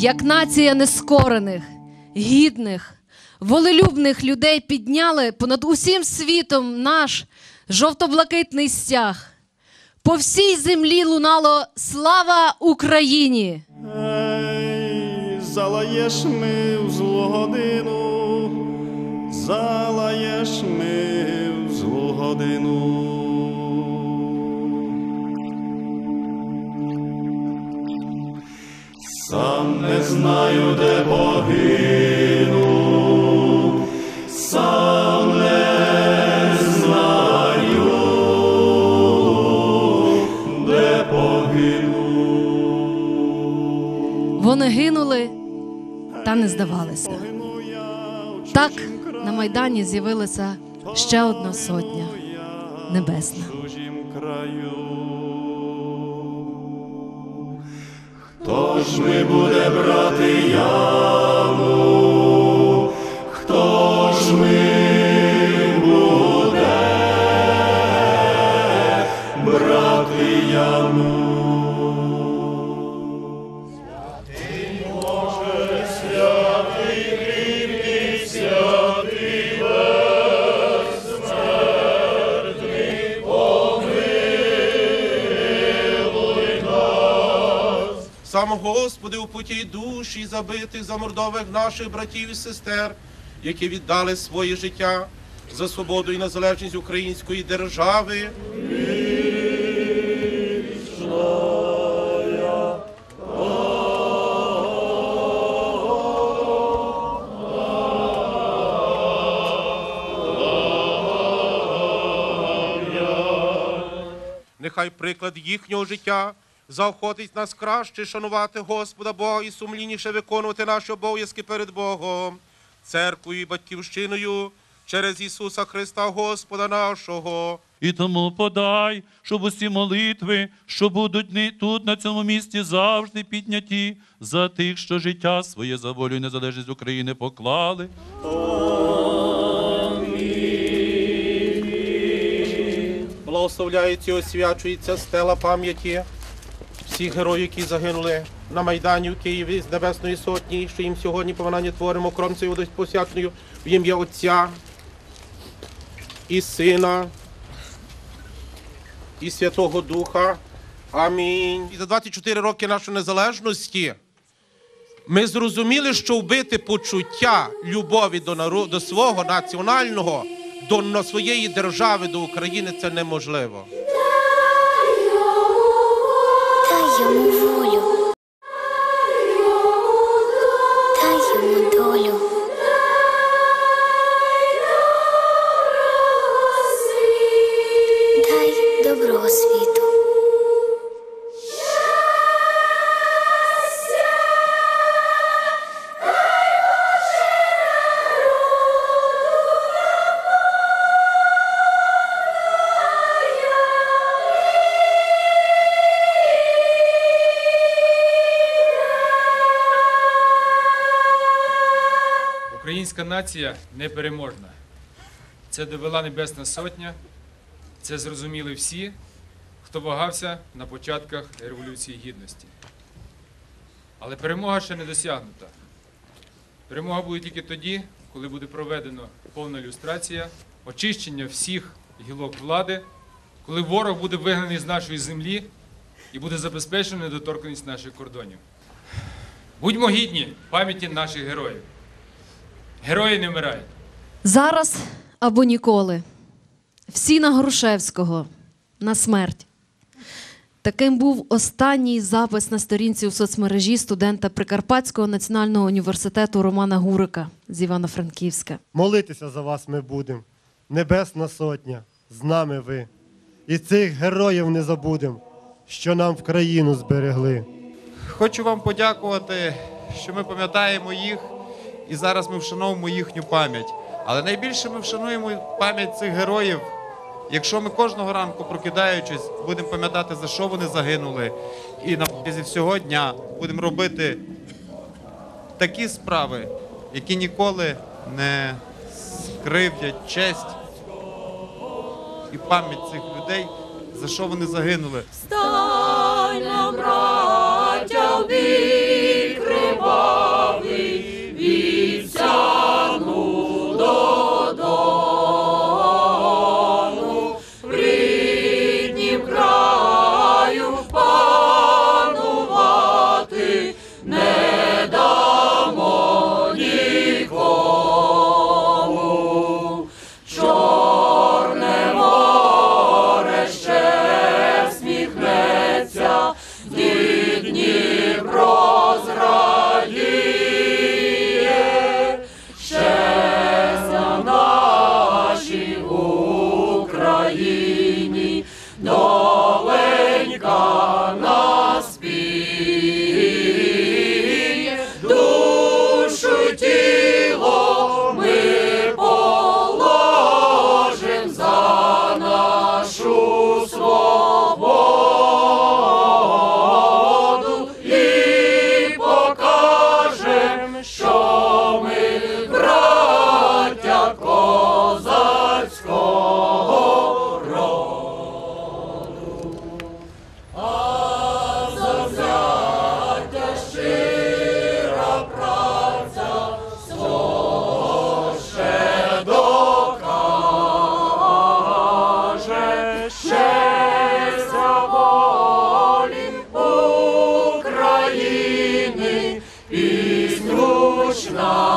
Як нація нескорених, гідних, волелюбних людей, підняли понад усім світом наш жовто-блакитний стяг. По всій землі лунало слава Україні! Ей, залаєш ми в злу годину, залаєш ми в злу годину. Сам не знаю, де погину, гинули та не здавалися. Так на Майдані з'явилася ще одна сотня небесна. краю. Хто ж ми буде брати яму? Сам Господи, у путі душі забитих, замордових наших братів і сестер, які віддали своє життя за свободу і незалежність української держави. Нехай приклад їхнього життя заохотить нас краще шанувати Господа Бога і сумлінніше виконувати наші обов'язки перед Богом, церквою і батьківщиною через Ісуса Христа Господа нашого. І тому подай, щоб усі молитви, що будуть тут, на цьому місці, завжди підняті за тих, що життя своє за волю і незалежність України поклали. Благословляється і освячується стела пам'яті всіх героїв, які загинули на Майдані в Києві з Небесної Сотні, що їм сьогодні поминання творимо кромцею водою посвяченою в ім'я Отця і Сина і Святого Духа. Амінь. І за 24 роки нашої незалежності ми зрозуміли, що вбити почуття любові до нару- до свого національного, до своєї держави, до України це неможливо. te amo. Українська нація непереможна. Це довела Небесна Сотня. Це зрозуміли всі, хто вагався на початках Революції Гідності. Але перемога ще не досягнута. Перемога буде тільки тоді, коли буде проведено повна люстрація, очищення всіх гілок влади, коли ворог буде вигнаний з нашої землі і буде забезпечена недоторканість наших кордонів. Будьмо гідні пам'яті наших героїв. Герої не вмирають. Зараз або ніколи. Всі на Грушевського, на смерть. Таким був останній запис на сторінці у соцмережі студента Прикарпатського національного університету Романа Гурика з Івано-Франківська. Молитися за вас ми будемо. Небесна сотня, з нами ви. І цих героїв не забудемо, що нам в країну зберегли. Хочу вам подякувати, що ми пам'ятаємо їх, і зараз ми вшановуємо їхню пам'ять. Але найбільше ми вшануємо пам'ять цих героїв. Якщо ми кожного ранку, прокидаючись, будемо пам'ятати, за що вони загинули, і на протязі всього дня будемо робити такі справи, які ніколи не скривдять честь і пам'ять цих людей, за що вони загинули. love.